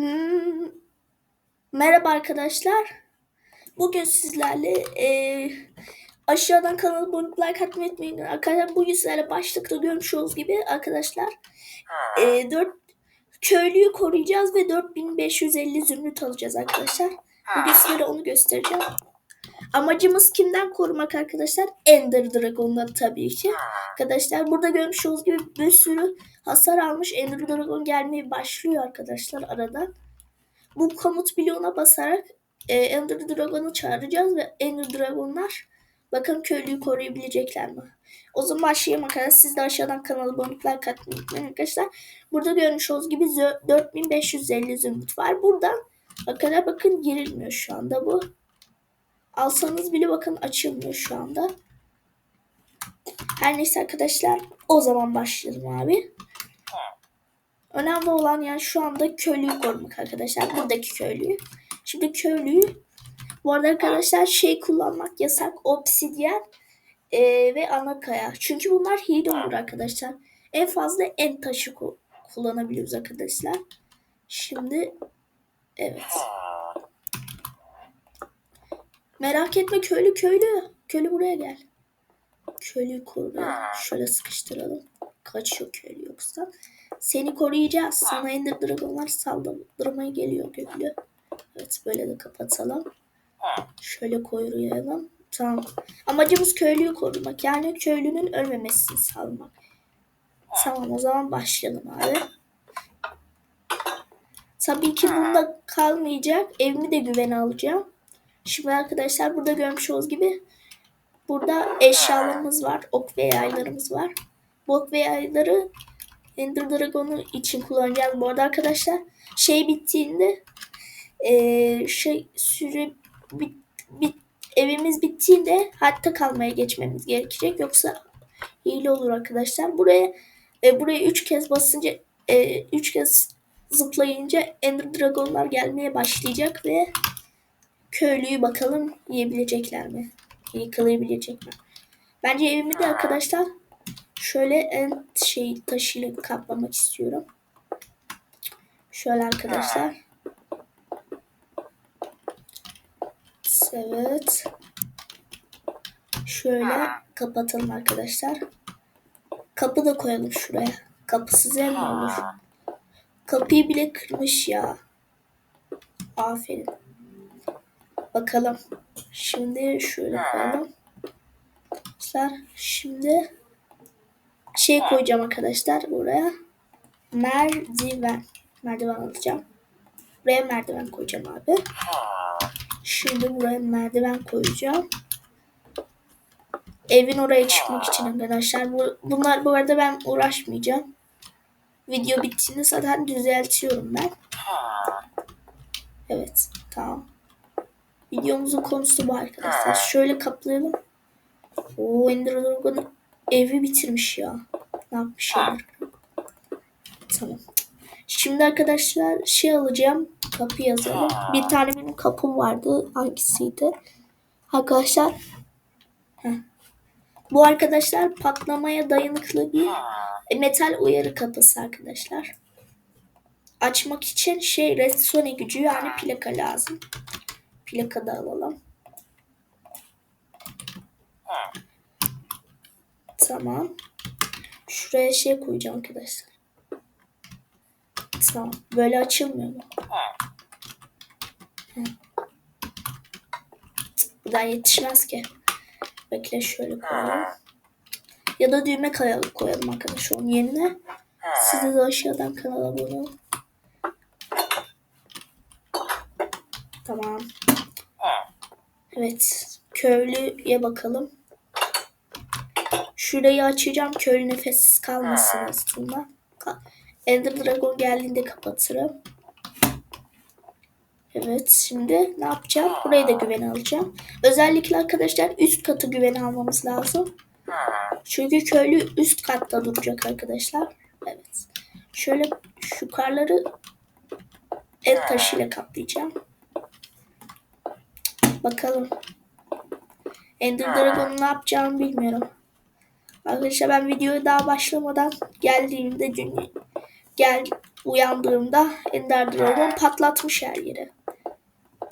Hmm, Merhaba arkadaşlar. Bugün sizlerle e, aşağıdan kanalı abone like atmayı unutmayın. Arkadaşlar bugün sizlerle başlıkta görmüş olduğunuz gibi arkadaşlar e, 4 köylüyü koruyacağız ve 4550 zümrüt alacağız arkadaşlar. Bugün sizlere onu göstereceğim. Amacımız kimden korumak arkadaşlar? Ender Dragon'dan tabii ki. Arkadaşlar burada görmüş olduğunuz gibi bir sürü hasar almış Ender Dragon gelmeye başlıyor arkadaşlar arada. Bu komut bloğuna basarak e, Ender Dragon'u çağıracağız ve Ender Dragon'lar bakın köylüyü koruyabilecekler mi? O zaman başlayalım arkadaşlar. Siz de aşağıdan kanala abone like atmayı unutmayın arkadaşlar. Burada görmüş olduğunuz gibi zö- 4550 zümrüt var. Buradan arkadaşlar bakın girilmiyor şu anda bu. Alsanız bile bakın açılmıyor şu anda. Her neyse arkadaşlar o zaman başlayalım abi. Önemli olan yani şu anda köylüyü korumak arkadaşlar. Buradaki köylüyü. Şimdi köylüyü bu arada arkadaşlar şey kullanmak yasak. Obsidyen e, ve ana kaya. Çünkü bunlar hile olur arkadaşlar. En fazla en taşı ku- kullanabiliyoruz arkadaşlar. Şimdi evet. Merak etme köylü köylü. Köylü buraya gel. Köylüyü koruyalım. Şöyle sıkıştıralım. Kaçıyor köylü yoksa. Seni koruyacağız. Sana Ender Dragonlar saldırmaya geliyor köylü. Evet böyle de kapatalım. Şöyle koruyalım. Tamam. Amacımız köylüyü korumak. Yani köylünün ölmemesini sağlamak. Tamam o zaman başlayalım abi. Tabii ki bunda kalmayacak. Evimi de güvene alacağım. Şimdi arkadaşlar burada görmüş olduğunuz gibi burada eşyalarımız var. Ok ve yaylarımız var. Bu ok ve yayları Ender Dragon'u için kullanacağız. Bu arada arkadaşlar şey bittiğinde eee, şey süre bit, bit, evimiz bittiğinde hatta kalmaya geçmemiz gerekecek. Yoksa hile olur arkadaşlar. Buraya e, buraya üç kez basınca e, üç kez zıplayınca Ender Dragon'lar gelmeye başlayacak ve köylüyü bakalım yiyebilecekler mi? Yıkılabilecek mi? Bence evimi de arkadaşlar şöyle en şey taşıyla kaplamak istiyorum. Şöyle arkadaşlar. Evet. Şöyle kapatalım arkadaşlar. Kapı da koyalım şuraya. Kapısız ev mi olur? Kapıyı bile kırmış ya. Aferin. Bakalım. Şimdi şöyle koyalım. Arkadaşlar şimdi şey koyacağım arkadaşlar buraya. Merdiven. Merdiven alacağım. Buraya merdiven koyacağım abi. Şimdi buraya merdiven koyacağım. Evin oraya çıkmak için arkadaşlar. Bu, bunlar bu arada ben uğraşmayacağım. Video bittiğinde zaten düzeltiyorum ben. Evet tamam. Videomuzun konusu bu arkadaşlar. Şöyle kaplayalım. O Ender Dragon evi bitirmiş ya. Ne yapmış ya? Tamam. Şimdi arkadaşlar şey alacağım. Kapı yazalım. Bir tane benim kapım vardı. Hangisiydi? Arkadaşlar. Heh. Bu arkadaşlar patlamaya dayanıklı bir metal uyarı kapısı arkadaşlar. Açmak için şey redstone gücü yani plaka lazım. Plaka da alalım. Tamam. Şuraya şey koyacağım arkadaşlar. Tamam. Böyle açılmıyor mu? Hı. Bu da yetişmez ki. Bekle şöyle koyalım. Ya da düğme koyalım arkadaşlar onun yerine. Siz de aşağıdan kanala abone olun. Tamam. Evet. Köylüye bakalım. Şurayı açacağım. Köylü nefessiz kalmasın aslında. Ender Dragon geldiğinde kapatırım. Evet şimdi ne yapacağım? Burayı da güvene alacağım. Özellikle arkadaşlar üst katı güvene almamız lazım. Çünkü köylü üst katta duracak arkadaşlar. Evet. Şöyle şu karları el taşıyla kaplayacağım. Bakalım. Ender Dragon'un ne yapacağını bilmiyorum. Arkadaşlar ben videoya daha başlamadan geldiğimde dün gel uyandığımda Ender Dragon patlatmış her yeri.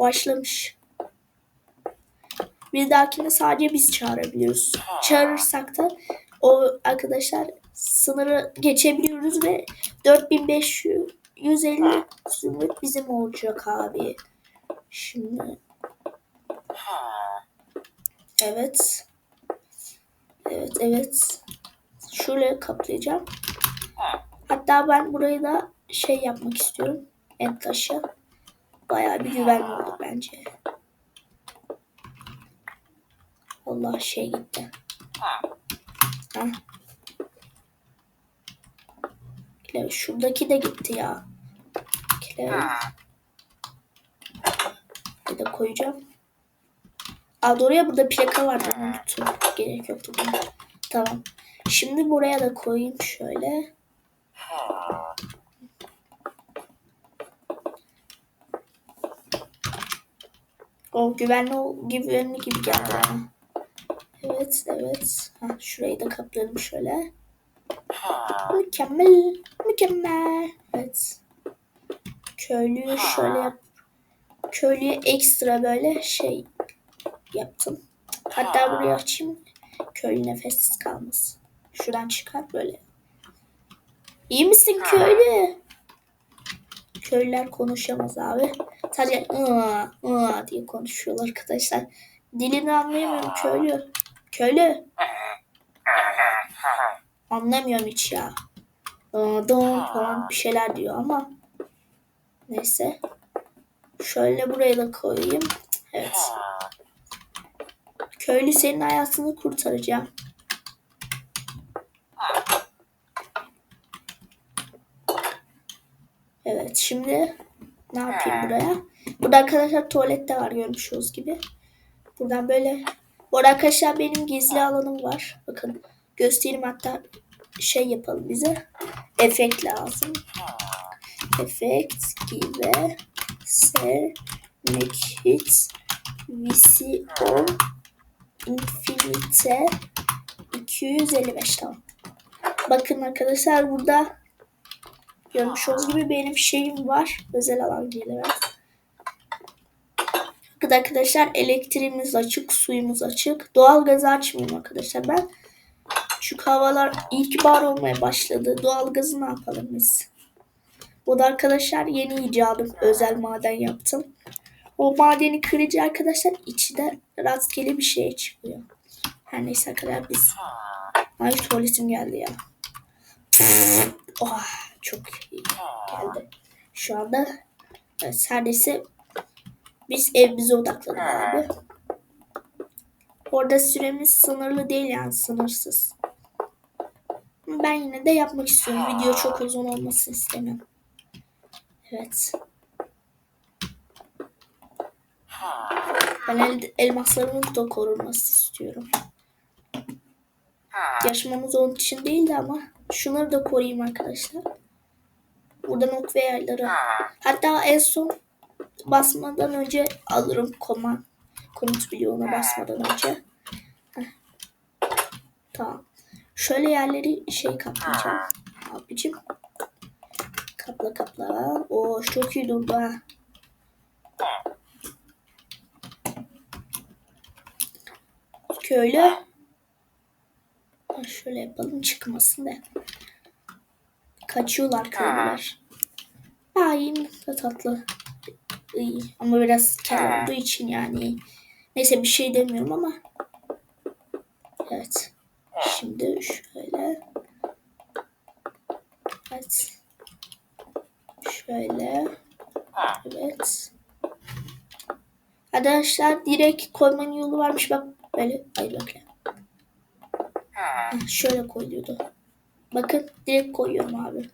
Başlamış. Bir dahakine sadece biz çağırabiliyoruz. Çağırırsak da o arkadaşlar sınırı geçebiliyoruz ve 4550 zümrüt bizim olacak abi. Şimdi evet. Evet evet. Şöyle kaplayacağım. Hatta ben burayı da şey yapmak istiyorum. En taşı. Bayağı bir güvenli oldu bence. Allah şey gitti. Ha. Klavye, şuradaki de gitti ya. Klavye. Bir de koyacağım. Aa doğru ya burada plaka vardı. Unuttum. Gerek yoktu. Tamam. Şimdi buraya da koyayım şöyle. O güvenli güvenli gibi geldi. Evet evet. Ha, şurayı da kapladım şöyle. Mükemmel. Mükemmel. Evet. Köylüyü şöyle yap. Köylüye ekstra böyle şey yaptım. Hatta burayı açayım. Köylü nefessiz kalmasın. Şuradan çıkar böyle. İyi misin köylü? Köylüler konuşamaz abi. Sadece ıı, ıı diye konuşuyorlar arkadaşlar. Dilini anlayamıyorum köylü. Köylü. Anlamıyorum hiç ya. Don falan bir şeyler diyor ama. Neyse. Şöyle buraya da koyayım. Evet. Köylü senin hayatını kurtaracağım. Evet şimdi ne yapayım buraya? Burada arkadaşlar tuvalette var görmüşüz gibi. Buradan böyle. Bu arkadaşlar benim gizli alanım var. Bakın göstereyim hatta şey yapalım bize. Efekt lazım. Efekt gibi ser make it VCO Infinite 255 tamam. Bakın arkadaşlar burada görmüş olduğunuz gibi benim şeyim var. Özel alan gelir. Bakın arkadaşlar elektriğimiz açık, suyumuz açık. Doğal gazı açmıyorum arkadaşlar ben. Çünkü havalar ilkbahar olmaya başladı. Doğal gazı ne yapalım biz? Bu da arkadaşlar yeni icadım. Özel maden yaptım. O madeni kırıcı arkadaşlar içinden rastgele bir şey çıkıyor. Her neyse kadar biz. Ay tuvaletim geldi ya. oh, çok iyi geldi. Şu anda evet, neredeyse biz evimize odaklandık abi. Orada süremiz sınırlı değil yani sınırsız. Ben yine de yapmak istiyorum. Video çok uzun olmasını istemiyorum. Evet. Ben el, elmaslarımın da korunması istiyorum. Yaşamamız onun için değildi ama şunları da koruyayım arkadaşlar. Buradan ok ve yayları. Hatta en son basmadan önce alırım koma. Komut bloğuna basmadan önce. Heh. Tamam. Şöyle yerleri şey kaplayacağım. Abicim. Kapla kapla. O çok iyi durdu ha. Ha, şöyle yapalım çıkmasın da. Kaçıyorlar köylüler. Yine de tatlı. İyi. Ama biraz kel olduğu için yani. Neyse bir şey demiyorum ama. Evet. Şimdi şöyle. Evet. Şöyle. Evet. Arkadaşlar direkt koymanın yolu varmış. Bak böyle. Ay bakın. Heh, şöyle koyuyordu. Bakın direkt koyuyorum abi.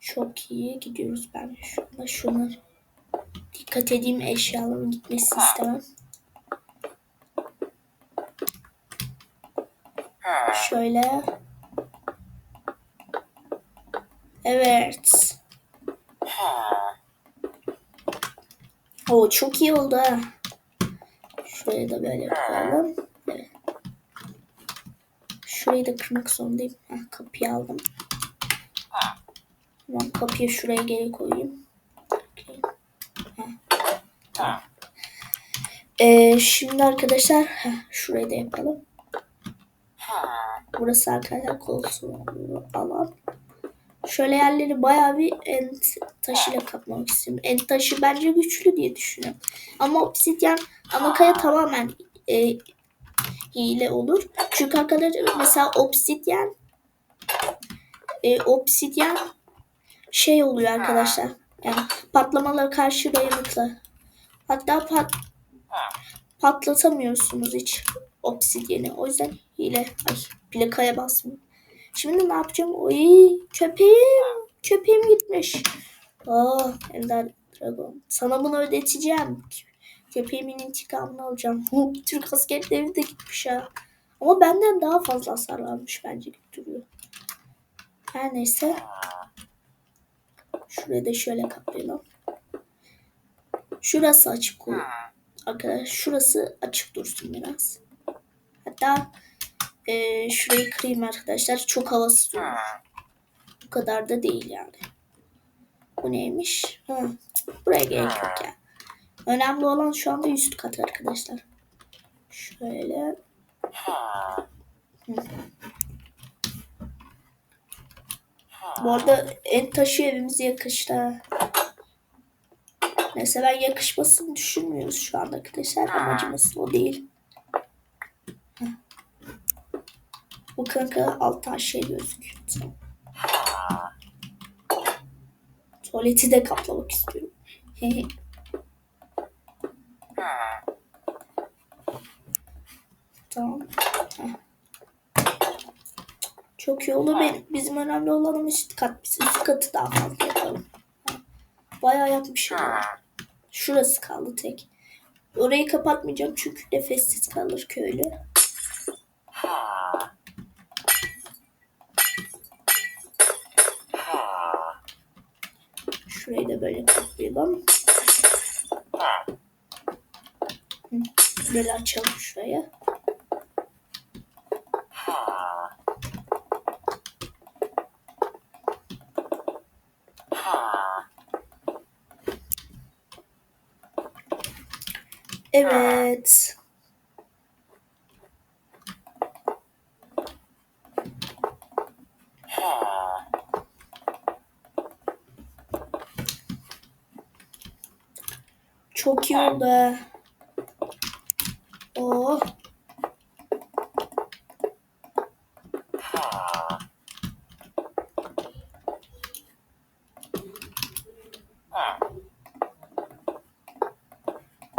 Çok iyi gidiyoruz ben şuna şuna dikkat edeyim eşyalarımın gitmesi istemem. Şöyle. Evet. Oo çok iyi oldu ha. Şuraya da böyle koyalım. Evet. Şurayı da kırmak zorundayım. Heh, kapıyı aldım. Tamam kapıyı şuraya geri koyayım. Ee, şimdi arkadaşlar heh, şurayı da yapalım. Burası arkadaşlar koltuğu alan. Şöyle yerleri bayağı bir ent taşıyla kaplamak istiyorum. Ent taşı bence güçlü diye düşünüyorum. Ama obsidyen anakaya tamamen e, hile olur. Çünkü arkadaşlar mesela obsidyen e, obsidyen şey oluyor arkadaşlar. Yani patlamalara karşı dayanıklı. Hatta pat, patlatamıyorsunuz hiç obsidyeni. O yüzden hile. Ay plakaya basmıyor. Şimdi ne yapacağım? Oy köpeğim. Köpeğim gitmiş. Aa Ender Dragon. Sana bunu ödeteceğim. Köpeğimin intikamını alacağım. Türk askerleri de gitmiş ha. Ama benden daha fazla hasar almış bence duruyor. Her neyse. Şurayı da şöyle kapayalım. Şurası açık koy. Arkadaşlar şurası açık dursun biraz. Hatta e, şurayı kırayım arkadaşlar. Çok havasız olmuş. Bu kadar da değil yani. Bu neymiş? Ha, buraya gerek yok ya. Önemli olan şu anda üst kat arkadaşlar. Şöyle. Hı. Bu arada en taşı evimize yakıştı. ha. Neyse ben yakışmasını düşünmüyoruz şu anda arkadaşlar. Amacımız o değil. Heh. Bu kanka alttan şey gözüküyor. Tuvaleti de kaplamak istiyorum. tamam. Çok iyi olur. Bizim önemli olanımız üst kat. Biz üst katı daha fazla yapalım. Bayağı yapmışım. ya. Şurası kaldı tek. Orayı kapatmayacağım çünkü nefessiz kalır köylü. Şurayı da böyle kaplayalım. Böyle açalım şuraya. Evet. Çok iyi oldu. Oh.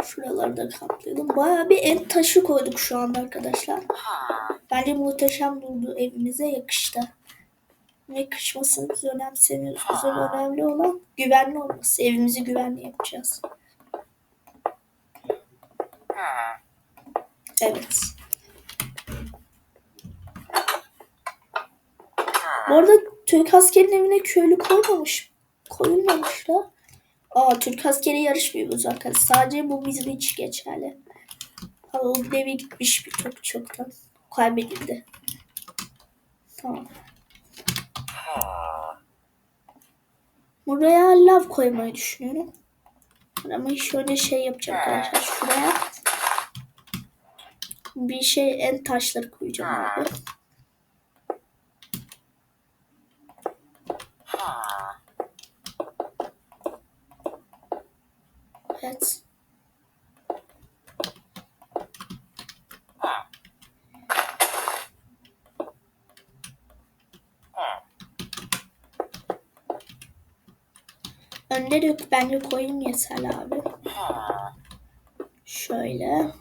Şuraları da kaplayalım. Bayağı bir el taşı koyduk şu anda arkadaşlar. Bence muhteşem durdu. Evimize yakıştı. Yakışmasını biz önemsemiyoruz. Bizim önemli olan güvenli olması. Evimizi güvenli yapacağız. Evet. Bu arada Türk askerinin evine köylü koymamış. Koyulmamış da. Aa Türk askeri yarışmıyor bu zaten. Sadece bu bizim için geçerli. Ama o devi gitmiş bir çok çoktan. Kaybedildi. Tamam. Buraya lav koymayı düşünüyorum. Ama şöyle şey yapacağım arkadaşlar. Şuraya bir şey en taşları koyacağım abi. Evet. Önde de bence koyayım yeterli abi. Şöyle.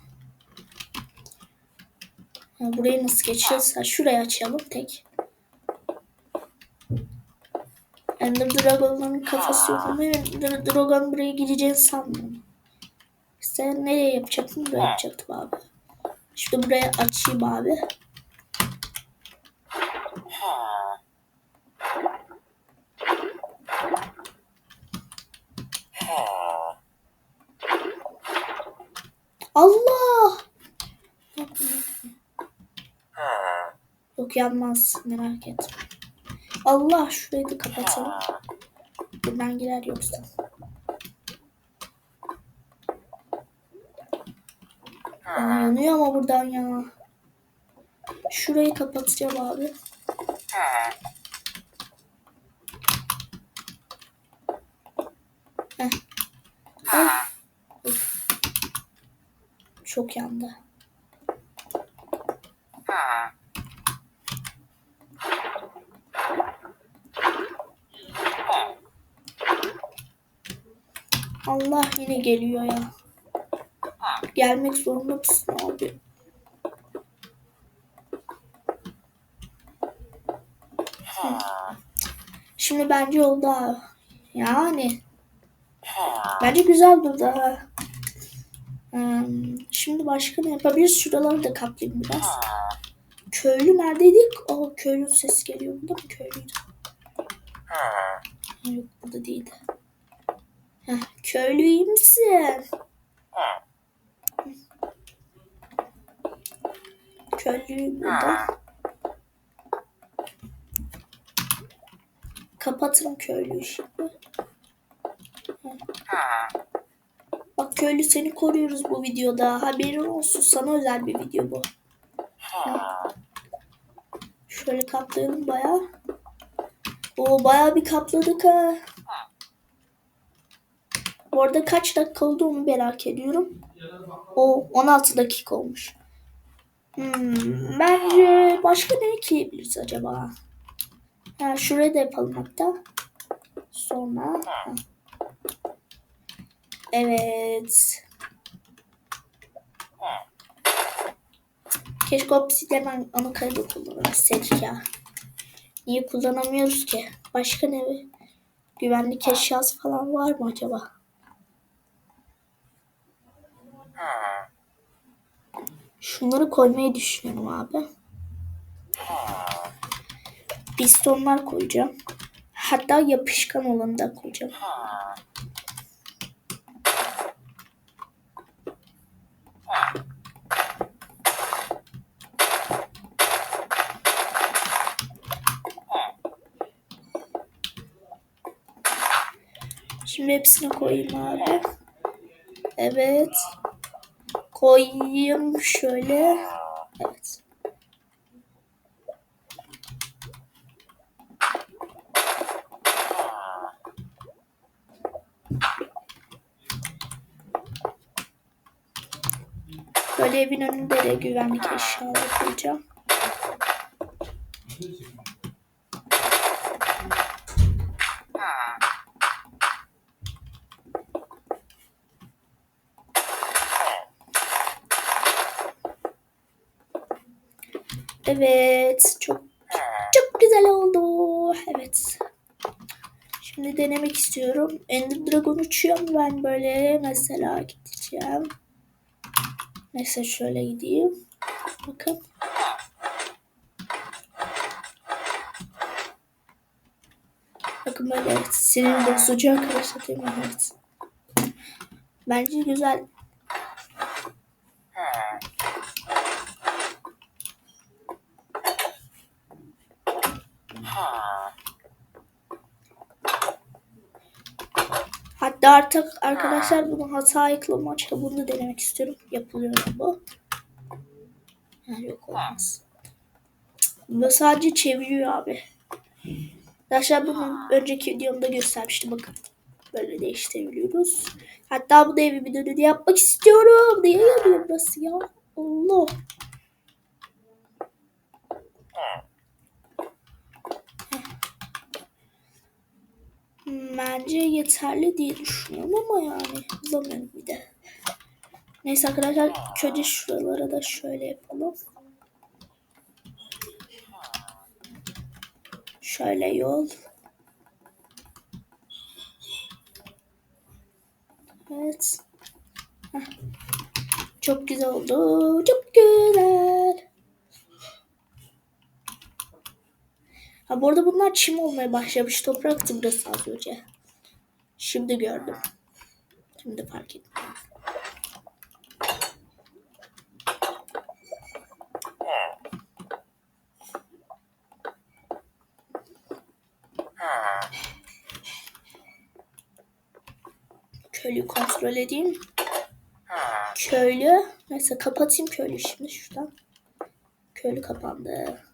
Ama buraya nasıl geçeceğiz? Ha, şurayı açalım tek. Ender Dragon'ların kafası yok ama Ender Dragon buraya gireceğini sanmıyorum. Sen nereye yapacaktın? Buraya yapacaktım abi. Şimdi buraya açayım abi. Allah yanmaz merak etme. Allah şurayı da kapatalım. Buradan girer yoksa. Aa, yanıyor ama buradan ya. Şurayı kapatacağım abi. Heh. Uf. Çok yandı. Allah yine geliyor ya. Gelmek zorunda mısın abi? Şimdi bence oldu ha. Yani. Bence güzel durdu ha. Hmm, Şimdi başka ne yapabiliriz? Şuraları da kaplayayım biraz. Köylü neredeydik? O köylü ses geliyor. Burada mı köylüydü? Yok burada değildi. Heh, köylü iyi misin? Köylü burada. Kapatırım köylüyü şimdi. Heh. Bak köylü seni koruyoruz bu videoda. Haberin olsun. Sana özel bir video bu. Heh. Şöyle kaplayalım baya. O baya bir kapladık ha. Bu arada kaç dakika oldu onu merak ediyorum. O 16 dakika olmuş. Hmm, bence başka ne ekleyebiliriz acaba? Ha, şuraya da yapalım hatta. Sonra. Evet. Keşke obsidyen ana kaydı kullanabilseydik ya. Niye kullanamıyoruz ki? Başka ne? Güvenlik eşyası falan var mı acaba? Şunları koymayı düşünüyorum abi. Pistonlar koyacağım. Hatta yapışkan olanı da koyacağım. Şimdi hepsini koyayım abi. Evet. Koyayım şöyle. Evet. Böyle evin önünde de güvenlik eşyaları koyacağım. Evet. Çok çok güzel oldu. Evet. Şimdi denemek istiyorum. Ender Dragon uçuyor mu ben böyle mesela gideceğim. Neyse şöyle gideyim. Bakın. Bakın böyle evet. Sinir bozucu arkadaşlar değil mi? Evet. Bence güzel. Hatta artık arkadaşlar bunu hata ayıklı maçta bunu denemek istiyorum. Yapılıyor mu bu? Ha, yok olmaz. Bu sadece çeviriyor abi. Arkadaşlar bunu önceki videomda göstermiştim bakın. Böyle değiştirebiliyoruz. Hatta bu da evi bir dönüde yapmak istiyorum. Niye yanıyor burası ya? Allah. Bence yeterli diye düşünüyorum ama yani bulamıyorum bir de. Neyse arkadaşlar köşe şuralara da şöyle yapalım. Şöyle yol. Evet. Heh. Çok güzel oldu. Çok güzel. Ha bu arada bunlar çim olmaya başlamış. Topraktı burası az önce. Şimdi gördüm. Şimdi fark ettim. Köylü kontrol edeyim. Köylü. Neyse kapatayım köylü şimdi şuradan. Köylü kapandı.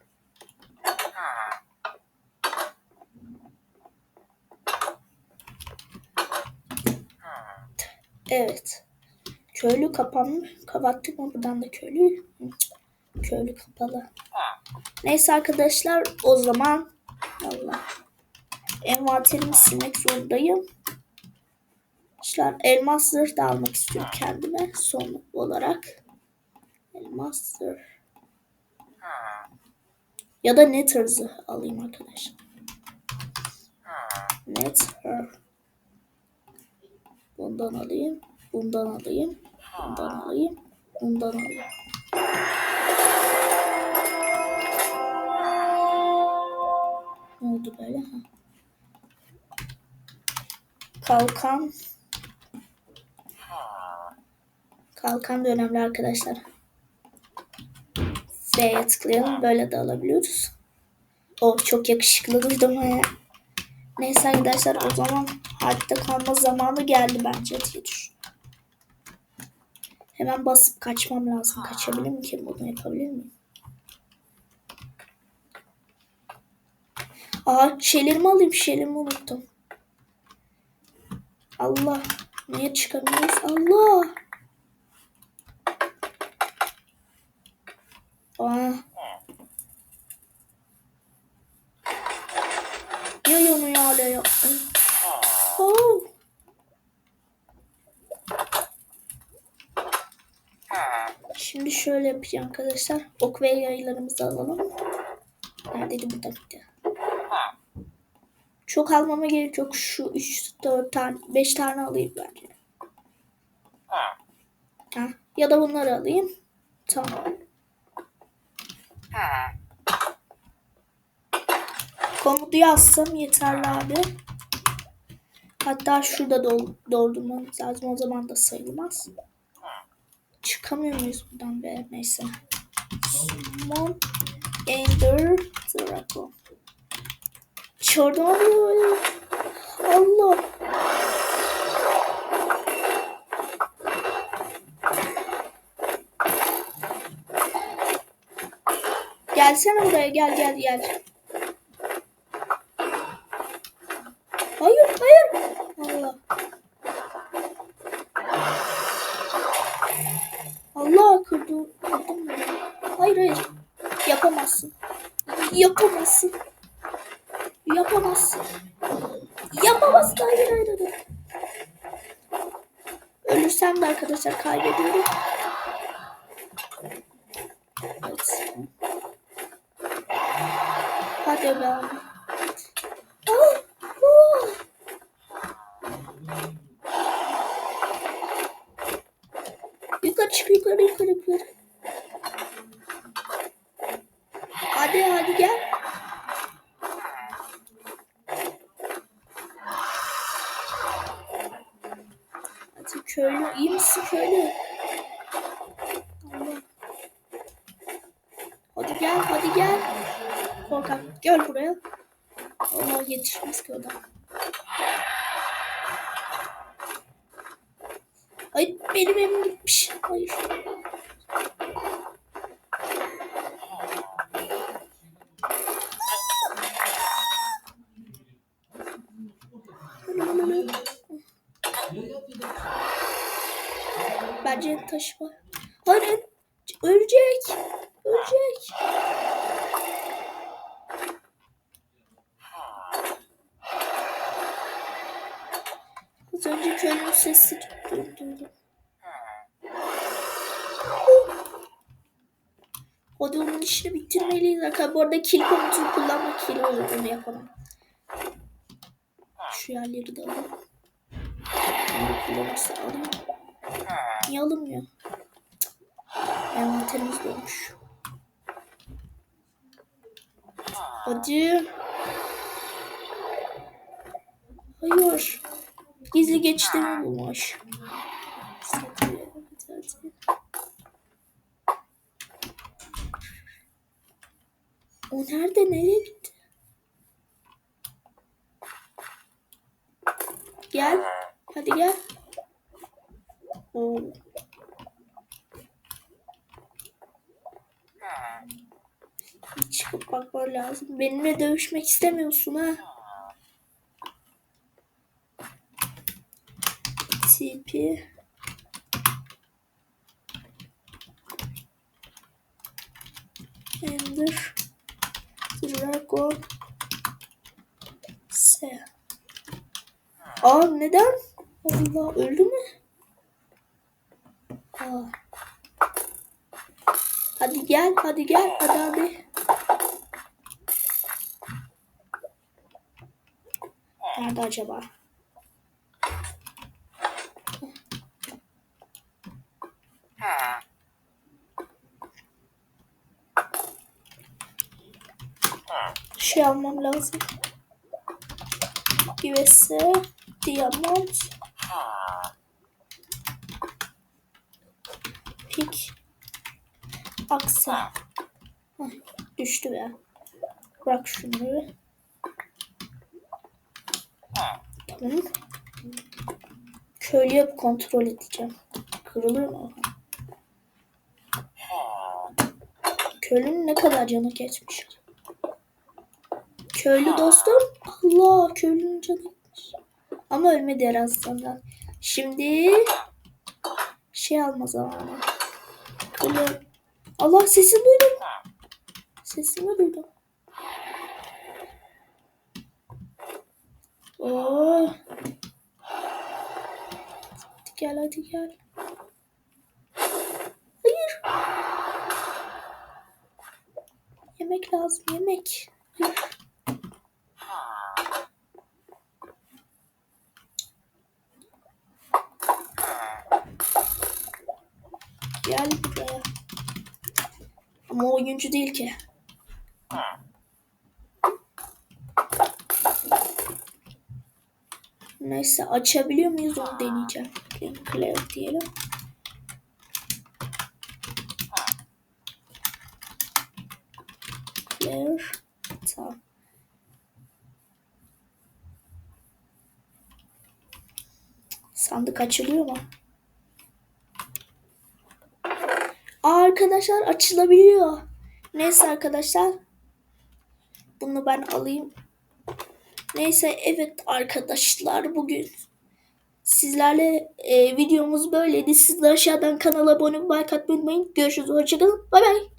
Evet. Köylü kapanmış. Kapattık mı buradan da köylü? Köylü kapalı. Neyse arkadaşlar o zaman Allah. Envanterimi silmek zorundayım. Arkadaşlar elmas zırh da almak istiyorum kendime son olarak. Elmas zırh. Ya da nether alayım arkadaşlar. Nether. Bundan alayım. Bundan alayım. Bundan alayım. Bundan alayım. Ne oldu böyle? Ha. Kalkan. Kalkan da önemli arkadaşlar. F'ye tıklayalım. Böyle de alabiliyoruz. O çok yakışıklı duydum ha. Neyse arkadaşlar o zaman hayatta kalma zamanı geldi bence diye düşünüyorum. Hemen basıp kaçmam lazım. Kaçabilir miyim? Bunu yapabilir miyim? Aa şeylerimi alayım. Şeylerimi unuttum. Allah. Niye çıkamıyoruz? Allah. Aa. Ya yanıyor hala ya. Oh. Şimdi şöyle yapacağım arkadaşlar. Ok ve yaylarımızı alalım. Neredeydi bu da bitti. Çok almama gerek yok. Şu 3, 4 tane, 5 tane alayım bence. Ha, ya da bunları alayım. Tamam. Komutu yazsam yeterli abi. Hatta şurada dol doldurmamız lazım. O zaman da sayılmaz. Çıkamıyor muyuz buradan be? Neyse. Summon Ender Dragon. Çordan alıyor. Allah. Gelsene buraya gel gel gel. Hayır hayır. Allah. Allah kırdı. Kırdım mı? Hayır hayır. Yapamazsın. Yapamazsın. Yapamazsın. Yapamazsın. Hayır hayır hayır. Ölürsem de arkadaşlar kaybediyorum. Evet. Hadi be abi. Ah, ah. Yukarı çık yukarı yukarı yukarı. Hadi hadi gel. Hadi köylü iyi misin köylü? Allah. Hadi gel hadi gel. Korkak gel buraya. Allah yetişmez ki o da. Ay benim evim gitmiş. Hayır. Bence taş var. Hayır. Ölecek. Ölecek. Az önce köylünün sesi duydum. Hadi onun işini bitirmeliyiz arkadaşlar. Bu arada kill komutunu kullanma kill olur onu yapalım. Şu yerleri de alalım. Bunu kullanırsa alayım. Niye alınmıyor? Envanterimiz dolmuş. Hadi. Hayır. Gizli geçtiğimi bulmuş. O nerede? Nereye gitti? Gel. Hadi gel. Oo. Bir Çıkıp bakman lazım. Benimle dövüşmek istemiyorsun ha. Tipi. Ender. Dragon. S. Aa neden? Allah öldü mü? Aa. Gel, hadi gel, hadi hadi. Nerede acaba? Şey almam lazım. USA, Diamond, Aksa. Düştü be. Bırak şunları. Tamam. Köylü yapı kontrol edeceğim. Kırılır mı? Köylünün ne kadar canı geçmiş. Köylü dostum. Allah köylünün canı gitmiş. Ama ölmedi senden. Şimdi şey alma zamanı. Böyle... Allah sesini duydum. Sesini duydum. Oo. Hadi gel hadi gel. Hayır. Yemek lazım yemek. Hayır. Gel. Ama oyuncu değil ki. Neyse açabiliyor muyuz onu deneyeceğim. Clear diyelim. Clear. Tamam. Sandık açılıyor mu? Aa, arkadaşlar açılabiliyor. Neyse arkadaşlar. Bunu ben alayım. Neyse evet arkadaşlar bugün sizlerle e, videomuz böyleydi. Siz de aşağıdan kanala abone olmayı unutmayın. Görüşürüz. Hoşçakalın. Bay bay.